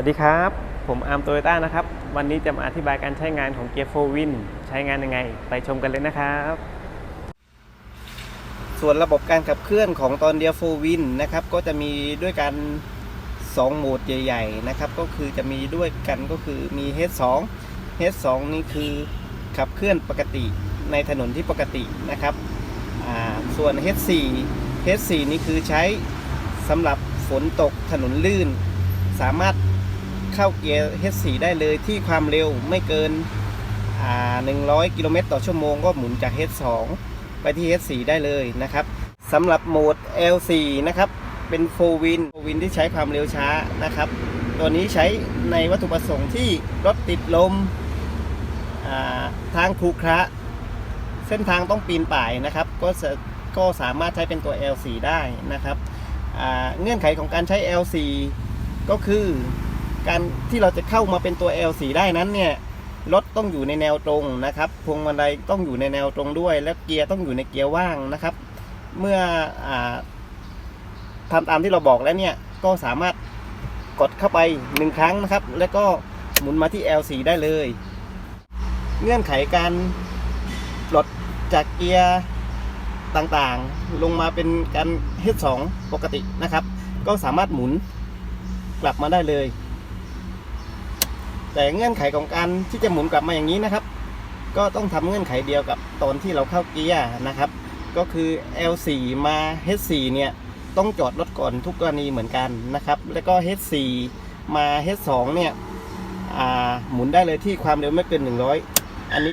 วัสดีครับ ผมอาร์มโตโยต้านะครับ วันนี้จะมาอธิบายการใช้งานของเกียร์โฟวินใช้งานยังไง ไปชมกันเลยนะครับ ส่วนระบบการขับเคลื่อนของตอนเดียวโฟวินนะครับ ก็จะมีด้วยกัน 2 โหมดใหญ่ๆนะครับ ก็คือจะมีด้วยกันก็คือมี H2 H2 นี่คือขับเคลื่อนปกติในถนนที่ปกตินะครับ ส่วน H4 H4 นี่คือใช้สำหรับฝนตกถนนลื่น สามารถ เข้าเกียร์ H4 ได้เลยที่ความเร็วไม่เกินอ่า100 กิโลเมตรต่อชั่วโมงก็หมุนจาก H2 ไปที่ H4 ได้เลยนะครับสำหรับโหมด L4 นะครับเป็นโฟวินโฟวินที่ใช้ความเร็วช้านะครับ ตัวนี้ใช้ในวัตถุประสงค์ที่รถติดลมาทางครุขระเส้นทางต้องปีนป่ายนะครับ ก็จะก็สามารถใช้เป็นตัว L4 ได้นะครับเงื่อนไขของการใช้ L4 ก็คือ การที่เราจะเข้ามาเป็นตัว L4 ได้นั้นเนี่ยรถต้องอยู่ในแนวตรงนะครับพวงมาลัยต้องอยู่ในแนวตรงด้วย และเกียร์ต้องอยู่ในเกียร์ว่างนะครับ เมื่ออทำตามที่เราบอกแล้วเนี่ยก็สามารถกดเข้าไปหนึ่งครั้งนะครับ แล้วก็หมุนมาที่ L4 ได้เลย เงื่อนไขการปลดจากเกียร์ต่างๆ ลงมาเป็นการ H2 ปกตินะครับ ก็สามารถหมุนกลับมาได้เลย แต่เงื่อนไขของการที่จะหมุนกลับมาอย่างนี้นะครับ ก็ต้องทำเงื่อนไขเดียวกับตอนที่เราเข้าเกียร์นะครับ ก็คือ L4 มา H4 เนี่ยต้องจอดรถก่อนทุกกรณีเหมือนกันนะครับ แล้วก็ H4 มา H2 เนี่ยหมุนได้เลยที่ความเร็วไม่เกิน 100 อันนี้